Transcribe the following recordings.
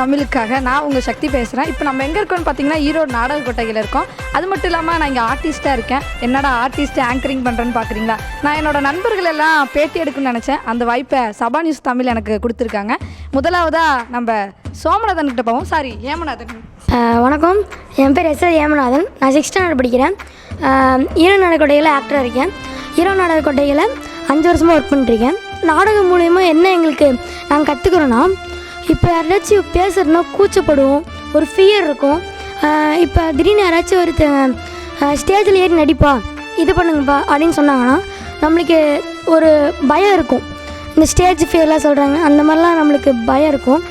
தமிழுக்காக நான் உங்கள் சக்தி பேசுகிறேன் இப்போ நம்ம எங்கே இருக்கோம்னு பார்த்தீங்கன்னா ஈரோடு நாடக இருக்கோம். அது மட்டும் இல்லாமல் நான் இங்கே ஆர்டிஸ்ட்டாக இருக்கேன். என்னடா ஆர்டிஸ்ட் ஆங்கரிங் பண்ணுறேன்னு பார்க்குறீங்களா நான் என்னோடய நண்பர்கள் எல்லாம் பேட்டி எடுக்கணும்னு நினச்சேன். அந்த வாய்ப்பை சபா நியூஸ் தமிழ் எனக்கு கொடுத்துருக்காங்க. முதலாவதாக நம்ம சோமநாதன் கிட்ட போவோம். சாரி ஏமநாதன் வணக்கம். என் பேர் எஸ் ஏமநாதன் நான் சிக்ஸ்த் ஸ்டாண்டர்ட் படிக்கிறேன். ஈரோ நாடகக்கோட்டையில் ஆக்டராக இருக்கேன். ஈரோ நாடகக்கோட்டையில் அஞ்சு வருஷமாக ஒர்க் பண்ணிட்டுருக்கேன் நாடகம் மூலயமா என்ன எங்களுக்கு நாங்கள் கற்றுக்குறோன்னா இப்போ யாராச்சும் பேசுகிறதுனா கூச்சப்படுவோம். ஒரு ஃபியர் இருக்கும். இப்போ திடீர்னு யாராச்சும் ஒருத்த ஸ்டேஜில் ஏறி நடிப்பா இது பண்ணுங்கப்பா அப்படின்னு சொன்னாங்கன்னா நம்மளுக்கு ஒரு பயம் இருக்கும். இந்த ஸ்டேஜ் ஃபியர்லாம் சொல்கிறாங்க அந்த மாதிரிலாம் நம்மளுக்கு பயம் இருக்கும்.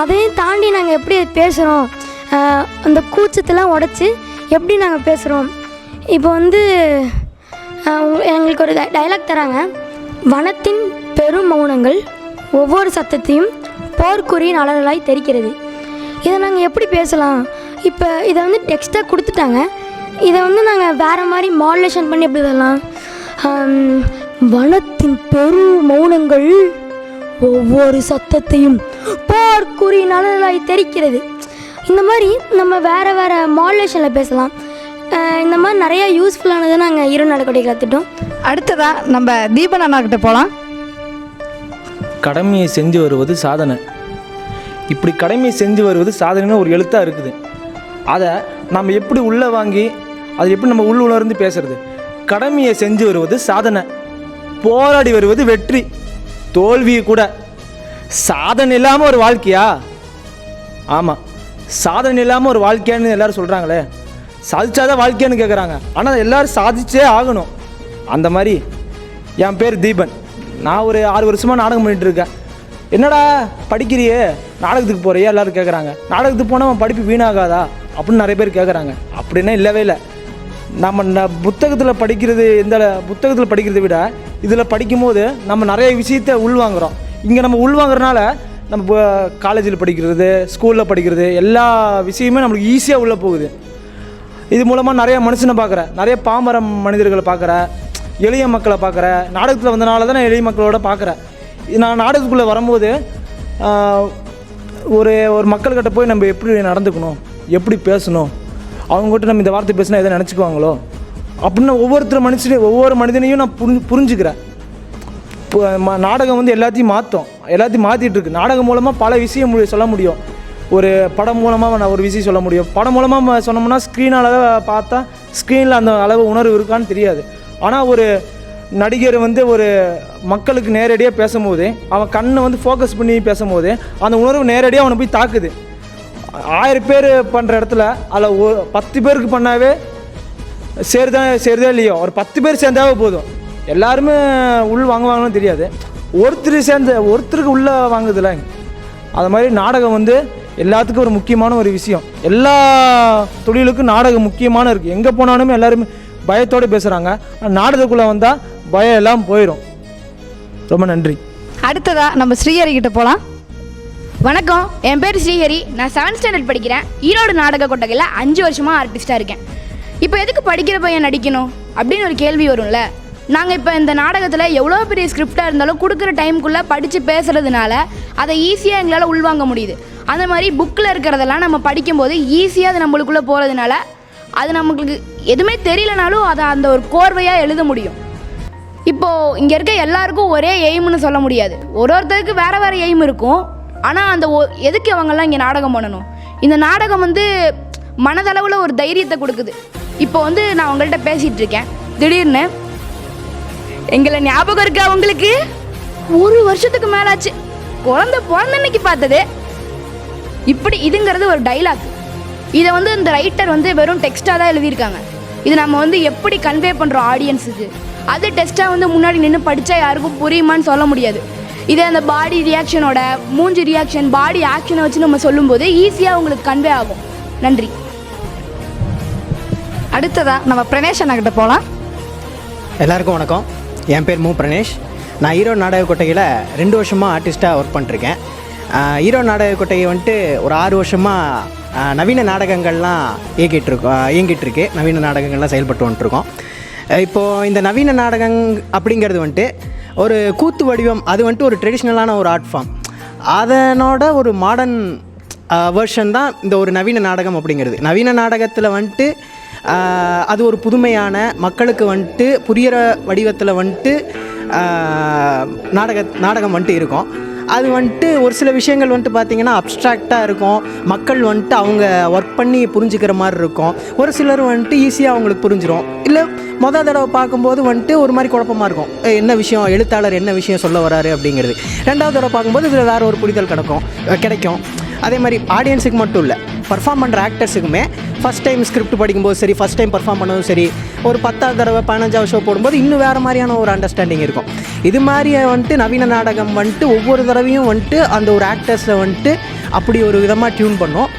அதையும் தாண்டி நாங்கள் எப்படி பேசுகிறோம் அந்த கூச்சத்தெல்லாம் உடச்சி எப்படி நாங்கள் பேசுகிறோம் இப்போ வந்து எங்களுக்கு ஒரு டைலாக் தராங்க. வனத்தின் பெரும் மௌனங்கள் ஒவ்வொரு சத்தத்தையும் போர்க்குறியின் அலறலாய் தெரிக்கிறது இதை நாங்கள் எப்படி பேசலாம்? இப்போ இதை வந்து டெக்ஸ்ட்டாக கொடுத்துட்டாங்க. இதை வந்து நாங்கள் வேறு மாதிரி மாடுலேஷன் பண்ணி எப்படி சொல்லலாம் வனத்தின் பெரு மௌனங்கள் ஒவ்வொரு சத்தத்தையும் போர்க்குறி நலனாய் தெரிக்கிறது இந்த மாதிரி நம்ம வேறு வேறு மாடுலேஷனில் பேசலாம். இந்த மாதிரி நிறையா யூஸ்ஃபுல்லானதை நாங்கள் இரு நடக்கொடை கற்றுட்டோம் அடுத்ததாக நம்ம தீபன் அண்ணா கிட்ட போகலாம் கடமையை செஞ்சு வருவது சாதனை. இப்படி கடமையை செஞ்சு வருவது சாதனைன்னு ஒரு எழுத்தாக இருக்குது. அதை நம்ம எப்படி உள்ளே வாங்கி அதை எப்படி நம்ம உள் உணர்ந்து பேசுறது? கடமையை செஞ்சு வருவது சாதனை. போராடி வருவது வெற்றி. தோல்வி கூட. சாதனை இல்லாமல் ஒரு வாழ்க்கையா? ஆமாம் சாதனை இல்லாமல் ஒரு வாழ்க்கையான்னு எல்லாரும் சொல்கிறாங்களே சாதிச்சாதான் வாழ்க்கையான்னு கேட்குறாங்க ஆனால் எல்லோரும் சாதிச்சே ஆகணும். அந்த மாதிரி என் பேர் தீபன். நான் ஒரு ஆறு வருஷமாக நாடகம் பண்ணிட்டு இருக்கேன் என்னடா படிக்கிறியே? நாடகத்துக்கு போகிறியே எல்லோரும் கேட்குறாங்க நாடகத்துக்கு போனால் அவன் படிப்பு வீணாகாதா? அப்படின்னு நிறைய பேர் கேட்குறாங்க அப்படின்னா இல்லவே இல்லை. நம்ம ந புத்தகத்தில் படிக்கிறது எந்த புத்தகத்தில் படிக்கிறதை விட இதில் படிக்கும்போது நம்ம நிறைய விஷயத்தை உள்வாங்குறோம். இங்கே நம்ம உள்வாங்குறனால நம்ம காலேஜில் படிக்கிறது ஸ்கூலில் படிக்கிறது எல்லா விஷயமே நம்மளுக்கு ஈஸியாக உள்ளே போகுது. இது மூலமாக நிறைய மனுஷனை பார்க்குற நிறைய பாமர மனிதர்களை பார்க்குற எளிய மக்களை பார்க்குற. நாடகத்தில் வந்தனால தான் நான் எளிய மக்களோட பார்க்குறேன் நான் நாடகத்துக்குள்ளே வரும்போது ஒரு ஒரு மக்கள்கிட்ட போய் நம்ம எப்படி நடந்துக்கணும்? எப்படி பேசணும்? அவங்ககிட்ட நம்ம இந்த வார்த்தை பேசினா எதை நினச்சிக்குவாங்களோ? அப்படின்னு ஒவ்வொருத்தர் மனுஷனையும் ஒவ்வொரு மனிதனையும் நான் புரிஞ்சு புரிஞ்சுக்கிறேன். இப்போ நாடகம் வந்து எல்லாத்தையும் மாற்றும் எல்லாத்தையும் மாற்றிட்டு இருக்கு. நாடகம் மூலமாக பல விஷயம் சொல்ல முடியும். ஒரு படம் மூலமாக நான் ஒரு விஷயம் சொல்ல முடியும். படம் மூலமாக சொன்னோம்னா ஸ்க்ரீனால் பார்த்தா ஸ்க்ரீனில் அந்த அளவு உணர்வு இருக்கான்னு தெரியாது. ஆனால் ஒரு நடிகர் வந்து ஒரு மக்களுக்கு நேரடியாக பேசும்போது அவன் கண்ணை வந்து ஃபோக்கஸ் பண்ணி பேசும்போது அந்த உணர்வு நேரடியாக அவனை போய் தாக்குது. ஆயிரம் பேர் பண்ணுற இடத்துல அதில் ஒரு பத்து பேருக்கு பண்ணாவே சேருதான் சேருதா இல்லையோ? ஒரு பத்து பேர் சேர்ந்தாவே போதும். எல்லாருமே உள் வாங்குவாங்கன்னு தெரியாது. ஒருத்தர் சேர்ந்த ஒருத்தருக்கு உள்ளே வாங்குதுல அது மாதிரி நாடகம் வந்து எல்லாத்துக்கும் ஒரு முக்கியமான ஒரு விஷயம். எல்லா தொழிலுக்கும் நாடகம் முக்கியமான இருக்குது எங்கே போனாலுமே எல்லாருமே பயத்தோடு பேசுகிறாங்க நாடகத்துக்குள்ளே வந்தால் பயம் எல்லாம் போயிடும் ரொம்ப நன்றி. அடுத்ததாக நம்ம ஸ்ரீஹரி கிட்ட போகலாம் வணக்கம். என் பேர் ஸ்ரீஹரி. நான் செவன்த் ஸ்டாண்டர்ட் படிக்கிறேன். ஈரோடு நாடக கொட்டகையில் அஞ்சு வருஷமாக ஆர்டிஸ்ட்டாக இருக்கேன். இப்போ எதுக்கு படிக்கிற பையன் நடிக்கணும்? அப்படின்னு ஒரு கேள்வி வரும்ல. நாங்கள் இப்போ இந்த நாடகத்தில் எவ்வளோ பெரிய ஸ்கிரிப்டாக இருந்தாலும் கொடுக்குற டைமுக்குள்ளே படித்து பேசுகிறதுனால அதை ஈஸியாக எங்களால் உள்வாங்க முடியுது. அந்த மாதிரி புக்கில் இருக்கிறதெல்லாம் நம்ம படிக்கும்போது ஈஸியாக அது நம்மளுக்குள்ளே போகிறதுனால அது நம்மளுக்கு எதுவுமே தெரியலனாலும் அதை அந்த ஒரு கோர்வையாக எழுத முடியும். இப்போது இங்கே இருக்க எல்லாருக்கும் ஒரே எய்ம்னு சொல்ல முடியாது. ஒரு ஒருத்தருக்கு வேறு வேறு எய்ம் இருக்கும். ஆனால் அந்த ஒ- எதுக்கு அவங்கெல்லாம் இங்கே நாடகம் பண்ணணும்? இந்த நாடகம் வந்து மனதளவில் ஒரு தைரியத்தை கொடுக்குது. இப்போ வந்து நான் உங்கள்கிட்ட பேசிகிட்டு இருக்கேன். திடீர்னு. எங்களை ஞாபகம் இருக்கா உங்களுக்கு? ஒரு வருஷத்துக்கு மேலாச்சு. குழந்தை பிறந்த அன்னைக்கு பார்த்தது. இப்படி இதுங்கிறது ஒரு டைலாக் இதை வந்து இந்த ரைட்டர் வந்து வெறும் டெக்ஸ்ட்டாக தான் எழுதியிருக்காங்க. இது நம்ம வந்து எப்படி கன்வே பண்ணுறோம் ஆடியன்ஸுக்கு அது டெஸ்ட்டாக வந்து முன்னாடி நின்று படித்தா யாருக்கும் புரியுமான்னு சொல்ல முடியாது. இதே அந்த பாடி ரியாக்ஷனோட மூஞ்சி ரியாக்ஷன் பாடி ஆக்ஷனை வச்சு நம்ம சொல்லும்போது ஈஸியாக உங்களுக்கு கன்வே ஆகும். நன்றி. அடுத்ததாக நம்ம பிரணேஷ் அண்ணா கிட்ட போகலாம் எல்லாருக்கும் வணக்கம். என் பேர் மு. பிரணேஷ் நான் ஈரோடு நாடக கொட்டையில் ரெண்டு வருஷமாக ஆர்டிஸ்ட்டாக ஒர்க் பண்ணிருக்கேன் ஈரோ ஈரோடு நாடக கொட்டையை வந்துட்டு ஒரு ஆறு வருஷமாக நவீன நாடகங்கள்லாம் இயக்கிட்டு இருக்கோம் இயங்கிட்டு இருக்கு நவீன நாடகங்கள்லாம் செயல்பட்டு வந்துட்டுருக்கோம் இப்போது இந்த நவீன நாடகம் அப்படிங்கிறது வந்துட்டு ஒரு கூத்து வடிவம் அது வந்துட்டு ஒரு ட்ரெடிஷ்னலான ஒரு ஆர்ட் ஃபார்ம் அதனோட ஒரு மாடர்ன் வேர்ஷன் தான் இந்த ஒரு நவீன நாடகம் அப்படிங்கிறது. நவீன நாடகத்தில் வந்துட்டு அது ஒரு புதுமையான மக்களுக்கு வந்துட்டு புரியிற வடிவத்தில் வந்துட்டு நாடக நாடகம் வந்துட்டு இருக்கும். அது வந்துட்டு ஒரு சில விஷயங்கள் வந்துட்டு பார்த்தீங்கன்னா அப்ட்ராக்டாக இருக்கும். மக்கள் வந்துட்டு அவங்க ஒர்க் பண்ணி புரிஞ்சுக்கிற மாதிரி இருக்கும். ஒரு சிலர் வந்துட்டு ஈஸியாக அவங்களுக்கு புரிஞ்சிடும் இல்லை மொதல் தடவை பார்க்கும்போது வந்துட்டு ஒரு மாதிரி குழப்பமாக இருக்கும். என்ன விஷயம்? எழுத்தாளர் என்ன விஷயம் சொல்ல வராரு? அப்படிங்கிறது. ரெண்டாவது தடவை பார்க்கும்போது இதில் வேறு ஒரு புரிதல் கிடக்கும். கிடைக்கும். அதே மாதிரி ஆடியன்ஸுக்கு மட்டும் இல்லை. பர்ஃபார்ம் பண்ணுற ஆக்டர்ஸுக்குமே ஃபஸ்ட் டைம் ஸ்கிரிப்ட் படிக்கும்போது சரி ஃபஸ்ட் டைம் பர்ஃபார்ம் பண்ணதும் சரி ஒரு பத்தாவது தடவை பதினஞ்சாவது ஷோ போடும்போது இன்னும் வேறு மாதிரியான ஒரு அண்டர்ஸ்டாண்டிங் இருக்கும். இது மாதிரி வந்துட்டு நவீன நாடகம் வந்துட்டு ஒவ்வொரு தடவையும் வந்துட்டு அந்த ஒரு ஆக்டர்ஸை வந்துட்டு அப்படி ஒரு விதமாக டியூன் பண்ணும்.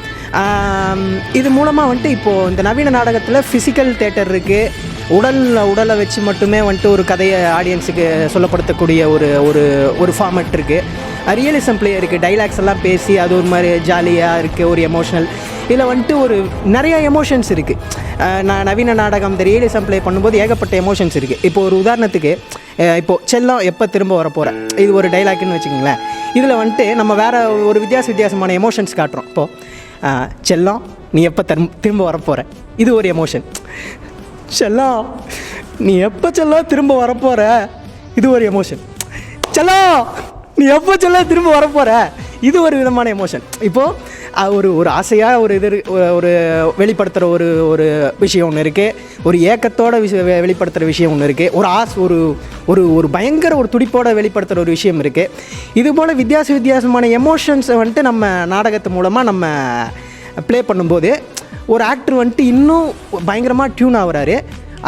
இது மூலமாக வந்துட்டு இப்போது இந்த நவீன நாடகத்தில் ஃபிசிக்கல் தேட்டர் இருக்குது உடலில் உடலை வச்சு மட்டுமே வந்துட்டு ஒரு கதையை ஆடியன்ஸுக்கு சொல்லப்படுத்தக்கூடிய ஒரு ஒரு ஒரு ஃபார்மெட் இருக்குது ரியலிசம் ப்ளே இருக்குது டைலாக்ஸ் எல்லாம் பேசி அது ஒரு மாதிரி ஜாலியாக இருக்குது ஒரு எமோஷனல் இதில் வந்துட்டு ஒரு நிறையா எமோஷன்ஸ் இருக்குது நான் நவீன நாடகம் இந்த ரியலிசம் ப்ளே பண்ணும்போது ஏகப்பட்ட எமோஷன்ஸ் இருக்குது இப்போ ஒரு உதாரணத்துக்கு இப்போது செல்லம் எப்போ திரும்ப வரப்போகிறேன் இது ஒரு டைலாக்னு வச்சுக்கோங்களேன். இதில் வந்துட்டு நம்ம வேறு ஒரு வித்தியாச வித்தியாசமான எமோஷன்ஸ் காட்டுறோம். இப்போது செல்லம் நீ எப்போ திரும்ப திரும்ப வரப்போகிற இது ஒரு எமோஷன் செல்லம் நீ எப்போ செல்லம் திரும்ப வரப்போகிற இது ஒரு எமோஷன் செல்லம்! நீ எப்போ சொல்ல திரும்ப வரப்போகிற இது ஒரு விதமான எமோஷன் இப்போது ஒரு ஒரு ஆசையாக ஒரு இது ஒரு வெளிப்படுத்துகிற ஒரு ஒரு விஷயம் ஒன்று இருக்குது ஒரு ஏக்கத்தோட விஷய வெளிப்படுத்துகிற விஷயம் ஒன்று இருக்குது ஒரு ஆஸ் ஒரு ஒரு ஒரு பயங்கர ஒரு துடிப்போட வெளிப்படுத்துகிற ஒரு விஷயம் இருக்குது இது போல் வித்தியாச வித்தியாசமான எமோஷன்ஸை வந்துட்டு நம்ம நாடகத்து மூலமாக நம்ம ப்ளே பண்ணும்போது ஒரு ஆக்டர் வந்துட்டு இன்னும் பயங்கரமாக டியூன் ஆகுறாரு.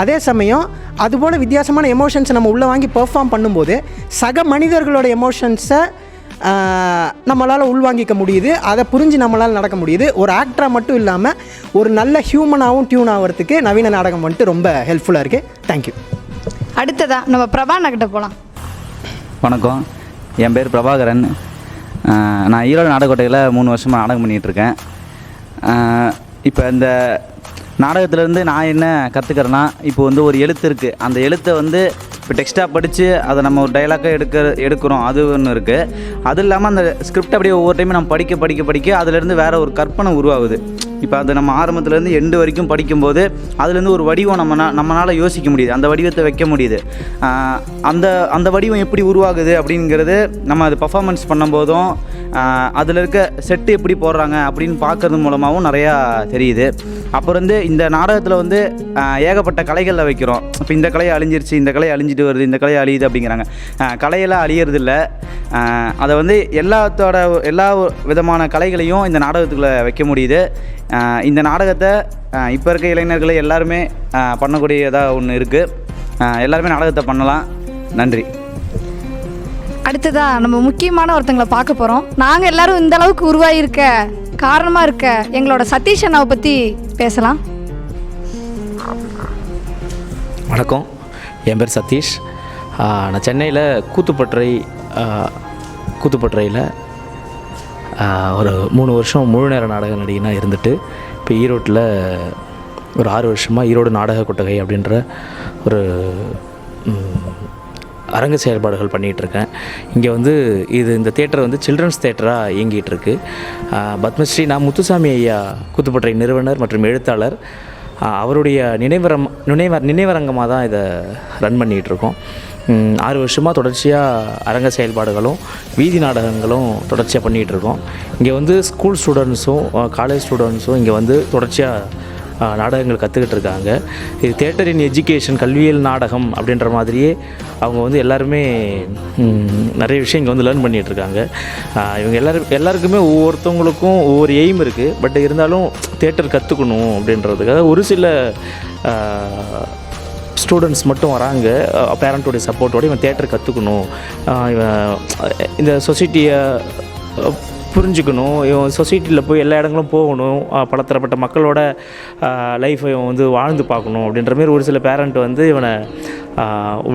அதே சமயம் அதுபோல் வித்தியாசமான எமோஷன்ஸை நம்ம உள்ளே வாங்கி பெர்ஃபார்ம் பண்ணும்போது சக மனிதர்களோட எமோஷன்ஸை நம்மளால் உள்வாங்கிக்க முடியுது. அதை புரிஞ்சு நம்மளால் நடக்க முடியுது. ஒரு ஆக்டராக மட்டும் இல்லாமல் ஒரு நல்ல ஹியூமனாகவும் டியூன் ஆகிறதுக்கு நவீன நாடகம் வந்துட்டு ரொம்ப ஹெல்ப்ஃபுல்லாக இருக்குது தேங்க்யூ அடுத்ததா நம்ம பிரபாண்ணா கிட்ட போகலாம் வணக்கம். என் பேர் பிரபாகரன். நான் ஈரோடு நாடகோட்டையில் மூணு வருஷமாக நாடகம் பண்ணிகிட்ருக்கேன் இப்போ இந்த நாடகத்துலேருந்து நான் என்ன கற்றுக்கிறேன்னா இப்போ வந்து ஒரு எழுத்து இருக்குது அந்த எழுத்தை வந்து இப்போ டெக்ஸ்ட்டாக படித்து அதை நம்ம ஒரு டைலாக்காக எடுக்க எடுக்கிறோம். அது ஒன்று இருக்குது அது இல்லாமல் அந்த ஸ்கிரிப்ட் அப்படியே ஒவ்வொரு டைமும் நம்ம படிக்க படிக்க படிக்க அதுலேருந்து வேறு ஒரு கற்பனை உருவாகுது. இப்போ அது நம்ம ஆரம்பத்துலேருந்து எண்டு வரைக்கும் படிக்கும்போது அதுலேருந்து ஒரு வடிவம் நம்ம நம்மளால் யோசிக்க முடியுது. அந்த வடிவத்தை வைக்க முடியுது. அந்த அந்த வடிவம் எப்படி உருவாகுது அப்படிங்கிறது நம்ம அது பர்ஃபாமன்ஸ் பண்ணும்போதும் அதில் இருக்க செட்டு எப்படி போடுறாங்க அப்படின்னு பார்க்கறது மூலமாகவும் நிறையா தெரியுது. அப்புறம் வந்து இந்த நாடகத்தில் வந்து ஏகப்பட்ட கலைகளில் வைக்கிறோம். இப்போ இந்த கலை அழிஞ்சிருச்சு இந்த கலை அழிஞ்சிட்டு வருது இந்த கலை அழியுது அப்படிங்கிறாங்க. கலையெல்லாம் அழியறது இல்லை அதை வந்து எல்லாத்தோட எல்லா விதமான கலைகளையும் இந்த நாடகத்துக்குள்ளே வைக்க முடியுது. இந்த நாடகத்தை இப்போ இருக்க இளைஞர்களை எல்லாருமே பண்ணக்கூடியதாக ஒன்று இருக்குது எல்லாருமே நாடகத்தை பண்ணலாம். நன்றி. அடுத்ததா நம்ம முக்கியமான ஒருத்தங்களை பார்க்க போகிறோம் நாங்கள் எல்லாரும் இந்த அளவுக்கு உருவாகியிருக்க காரணமாக இருக்க எங்களோட சதீஷ் அண்ணாவை பற்றி பேசலாம். வணக்கம். என் பேர் சதீஷ். நான் சென்னையில் கூத்துப்பட்டறை ஆ, கூத்துப்பட்டறையில் ஒரு மூணு வருஷம் முழு நேர நாடக நடிகனாக இருந்துட்டு இப்போ ஈரோட்டில் ஒரு ஆறு வருஷமாக ஈரோடு நாடக கொட்டகை அப்படின்ற ஒரு அரங்க செயல்பாடுகள் பண்ணிகிட்ருக்கேன். இங்கே வந்து இது இந்த தேட்டர் வந்து சில்ட்ரன்ஸ் தேட்டராக இயங்கிகிட்ருக்கு. பத்மஸ்ரீ நான் முத்துசாமி ஐயா கூத்துப்பட்டறை நிறுவனர் மற்றும் எழுத்தாளர். அவருடைய நினைவரம் நினைவ நினைவரங்கமாக தான் இதை ரன் பண்ணிகிட்ருக்கோம். ஆறு வருஷமாக தொடர்ச்சியாக அரங்க செயல்பாடுகளும் வீதி நாடகங்களும் தொடர்ச்சியாக பண்ணிகிட்டு இருக்கோம் இங்கே வந்து ஸ்கூல் ஸ்டூடெண்ட்ஸும் காலேஜ் ஸ்டூடெண்ட்ஸும் இங்கே வந்து தொடர்ச்சியாக நாடகங்கள் கற்றுக்கிட்டு இருக்காங்க. இது தேட்டர் இன் எஜுகேஷன் கல்வியல் நாடகம் அப்படின்ற மாதிரியே அவங்க வந்து எல்லாருமே நிறைய விஷயம் இங்கே வந்து லேர்ன் பண்ணிகிட்டு இருக்காங்க. இவங்க எல்லாரும் எல்லாருக்குமே ஒவ்வொருத்தவங்களுக்கும் ஒவ்வொரு எய்ம் இருக்குது பட் இருந்தாலும் தேட்டர் கற்றுக்கணும் அப்படின்றதுக்காக ஒரு சில ஸ்டூடெண்ட்ஸ் மட்டும் வராங்க. பேரண்ட்டோடைய சப்போர்ட்டோட இவன் தேட்டர் கற்றுக்கணும் இவன் இந்த சொசைட்டியை புரிஞ்சுக்கணும். இவன் சொசைட்டியில் போய் எல்லா இடங்களும் போகணும். பலத்தரப்பட்ட மக்களோட லைஃப்பை இவன் வந்து வாழ்ந்து பார்க்கணும் அப்படின்ற மாதிரி ஒரு சில பேரண்ட் வந்து இவனை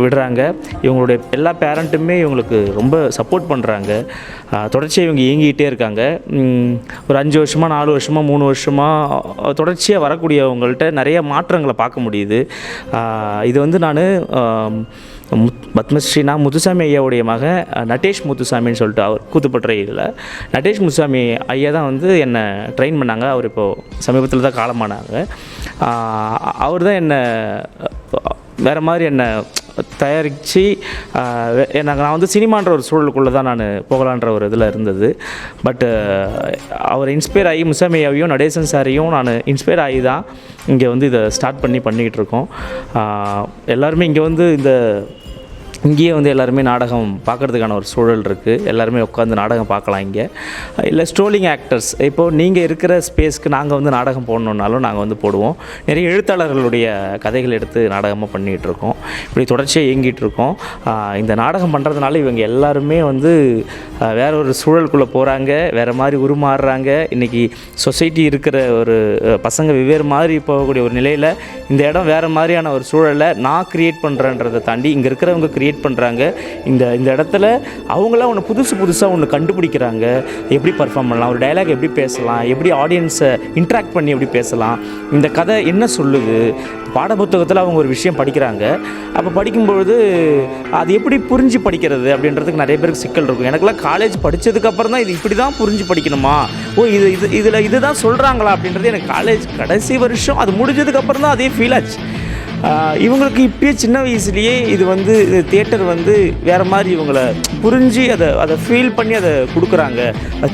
விடுறாங்க. இவங்களுடைய எல்லா பேரண்ட்டுமே இவங்களுக்கு ரொம்ப சப்போர்ட் பண்ணுறாங்க தொடர்ச்சியாக இவங்க இயங்கிக்கிட்டே இருக்காங்க. ஒரு அஞ்சு வருஷமாக நாலு வருஷமாக மூணு வருஷமாக தொடர்ச்சியாக வரக்கூடியவங்கள்ட்ட நிறைய மாற்றங்களை பார்க்க முடியுது. இது வந்து நான் முத் பத்மஸ்ரீ நான் முத்துசாமி ஐயாவுடைய மக நட்டேஷ் முத்துசாமின்னு சொல்லிட்டு அவர் கூத்துப்பட்டுற இதில் நட்டேஷ் முத்துசாமி ஐயா தான் வந்து என்னை ட்ரெயின் பண்ணாங்க. அவர் இப்போது சமீபத்தில் தான் காலமானாங்க அவர் தான் என்னை வேறு மாதிரி என்னை தயாரித்து எனக்கு நான் வந்து சினிமான்ற ஒரு சூழலுக்குள்ளே தான் நான் போகலான்ற ஒரு இதில் இருந்தது. பட்டு அவர் இன்ஸ்பயர் ஆகி முசாமியாவையும் நடேசன் சாரையும் நான் இன்ஸ்பயர் ஆகி தான் இங்கே வந்து இதை ஸ்டார்ட் பண்ணி பண்ணிக்கிட்டு இருக்கோம். எல்லாருமே இங்கே வந்து இந்த இங்கேயே வந்து எல்லாருமே நாடகம் பார்க்குறதுக்கான ஒரு சூழல் இருக்குது எல்லாருமே உட்காந்து நாடகம் பார்க்கலாம் இங்கே. இல்லை ஸ்ட்ரோலிங் ஆக்டர்ஸ் இப்போது நீங்கள் இருக்கிற ஸ்பேஸ்க்கு நாங்கள் வந்து நாடகம் போடணுன்னாலும் நாங்கள் வந்து போடுவோம். நிறைய எழுத்தாளர்களுடைய கதைகள் எடுத்து நாடகமாக பண்ணிகிட்டு இருக்கோம் இப்படி தொடர்ச்சியாக இயங்கிட்டு இருக்கோம். இந்த நாடகம் பண்ணுறதுனால இவங்க எல்லாருமே வந்து வேற ஒரு சூழலுக்குள்ளே போகிறாங்க வேறு மாதிரி உருமாறுறாங்க. இன்றைக்கி சொசைட்டி இருக்கிற ஒரு பசங்க வெவ்வேறு மாதிரி போகக்கூடிய ஒரு நிலையில் இந்த இடம் வேறு மாதிரியான ஒரு சூழலை நான் க்ரியேட் பண்ணுறேன்றதை தாண்டி இங்கே இருக்கிறவங்க க்ரியேட் பண்ணுறாங்க இந்த இந்த இடத்துல அவங்களாம் ஒன்று புதுசு புதுசாக ஒன்று கண்டுபிடிக்கிறாங்க. எப்படி பர்ஃபார்ம் பண்ணலாம்? ஒரு டயலாக் எப்படி பேசலாம்? எப்படி ஆடியன்ஸை இன்ட்ராக்ட் பண்ணி எப்படி பேசலாம்? இந்த கதை என்ன சொல்லுது? பாடப்புத்தகத்தில் அவங்க ஒரு விஷயம் படிக்கிறாங்க. அப்போ படிக்கும்பொழுது அது எப்படி புரிஞ்சு படிக்கிறது அப்படின்றதுக்கு நிறைய பேருக்கு சிக்கல் இருக்கும். எனக்கெல்லாம் காலேஜ் படித்ததுக்கப்புறம் தான் இது இப்படி தான் புரிஞ்சு படிக்கணுமா? ஓ இது இது இதில் இதுதான் சொல்கிறாங்களா அப்படின்றது எனக்கு காலேஜ் கடைசி வருஷம் அது முடிஞ்சதுக்கப்புறம் தான் அதே ஃபீல் ஆச்சு. இவங்களுக்கு இப்பயே சின்ன வயசுலேயே இது வந்து தேட்டர் வந்து வேறு மாதிரி இவங்களை புரிஞ்சு அதை அதை ஃபீல் பண்ணி அதை கொடுக்குறாங்க.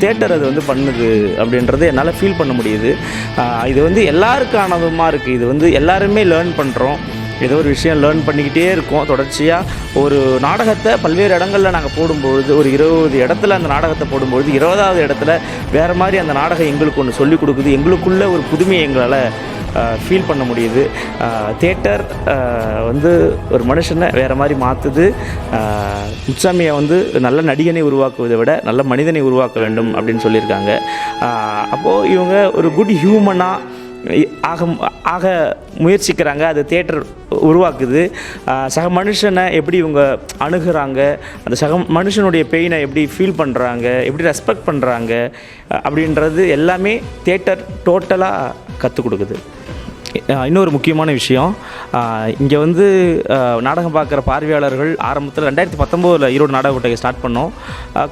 தேட்டர் அது வந்து பண்ணுது அப்படின்றத என்னால் ஃபீல் பண்ண முடியுது. இது வந்து எல்லாருக்கானதுமாக இருக்குது இது வந்து எல்லாருமே லேர்ன் பண்ணுறோம் ஏதோ ஒரு விஷயம் லேர்ன் பண்ணிக்கிட்டே இருக்கோம். தொடர்ச்சியாக ஒரு நாடகத்தை பல்வேறு இடங்களில் நாங்கள் போடும்பொழுது ஒரு இருபது இடத்துல அந்த நாடகத்தை போடும்பொழுது இருபதாவது இடத்துல வேறு மாதிரி அந்த நாடகம் எங்களுக்கு ஒன்று சொல்லிக் கொடுக்குது. எங்களுக்குள்ள ஒரு புதுமையை எங்களால் ஃபீல் பண்ண முடியுது. தேட்டர் வந்து ஒரு மனுஷனை வேறு மாதிரி மாற்றுது முச்சாமியை வந்து நல்ல நடிகனை உருவாக்குவதை விட நல்ல மனிதனை உருவாக்க வேண்டும் அப்படின்னு சொல்லியிருக்காங்க. அப்போது இவங்க ஒரு குட் ஹியூமனாக ஆக ஆக முயற்சிக்கிறாங்க அது தேட்டர் உருவாக்குது. சக மனுஷனை எப்படி இவங்க அணுகிறாங்க அந்த சக மனுஷனுடைய பெயினை எப்படி ஃபீல் பண்ணுறாங்க எப்படி ரெஸ்பெக்ட் பண்ணுறாங்க அப்படின்றது எல்லாமே தேட்டர் டோட்டலாக கற்றுக் கொடுக்குது. இன்னொரு முக்கியமான விஷயம். இங்கே வந்து நாடகம் பார்க்குற பார்வையாளர்கள் ஆரம்பத்தில் ரெண்டாயிரத்தி பத்தொம்போதில் ஈரோடு நாடக கொட்டகை ஸ்டார்ட் பண்ணோம்.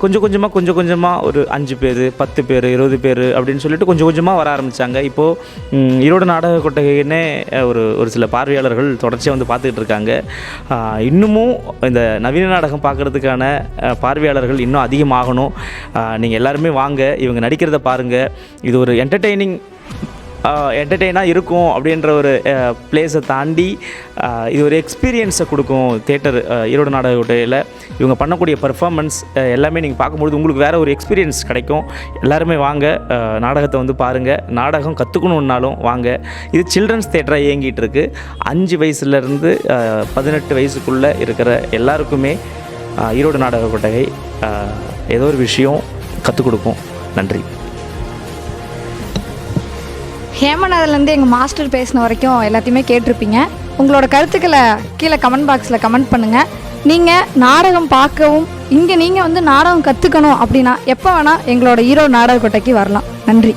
கொஞ்சம் கொஞ்சமாக கொஞ்சம் கொஞ்சமாக ஒரு அஞ்சு பேர் பத்து பேர் இருபது பேர் அப்படின்னு சொல்லிட்டு கொஞ்சம் கொஞ்சமாக வர ஆரம்பித்தாங்க இப்போது ஈரோடு நாடக கொட்டகைன்னே ஒரு ஒரு சில பார்வையாளர்கள் தொடர்ச்சியாக வந்து பார்த்துக்கிட்டு இருக்காங்க. இன்னமும் இந்த நவீன நாடகம் பார்க்குறதுக்கான பார்வையாளர்கள் இன்னும் அதிகமாகணும். நீங்கள் எல்லாருமே வாங்க இவங்க நடிக்கிறத பாருங்கள் இது ஒரு என்டர்டெய்னிங் என்டர்டெயினாக இருக்கும் அப்படின்ற ஒரு பிளேஸை தாண்டி இது ஒரு எக்ஸ்பீரியன்ஸை கொடுக்கும் தேட்டர் ஈரோடு நாடக கோட்டையில். இவங்க பண்ணக்கூடிய பர்ஃபார்மன்ஸ் எல்லாமே நீங்கள் பார்க்கும்பொழுது உங்களுக்கு வேறு ஒரு எக்ஸ்பீரியன்ஸ் கிடைக்கும். எல்லாருமே வாங்க நாடகத்தை வந்து பாருங்கள் நாடகம் கற்றுக்கணுன்னாலும் வாங்க. இது சில்ட்ரன்ஸ் தேட்டராக இயங்கிட்டு இருக்குது அஞ்சு வயசுலேருந்து பதினெட்டு வயசுக்குள்ளே இருக்கிற எல்லாருக்குமே ஈரோடு நாடக கொட்டகை ஏதோ ஒரு விஷயம் கற்றுக் கொடுக்கும். நன்றி. ஹேமநாதர்லேருந்து எங்கள் மாஸ்டர் பேசின வரைக்கும் எல்லாத்தையுமே கேட்டிருப்பீங்க. உங்களோட கருத்துக்களை கீழே கமெண்ட் பாக்ஸில் கமெண்ட் பண்ணுங்கள் நீங்கள் நாடகம் பார்க்கவும் இங்கே நீங்கள் வந்து நாடகம் கற்றுக்கணும் அப்படின்னா எப்போ வேணால் எங்களோட ஹீரோ நாடகக்கோட்டைக்கு வரலாம். நன்றி.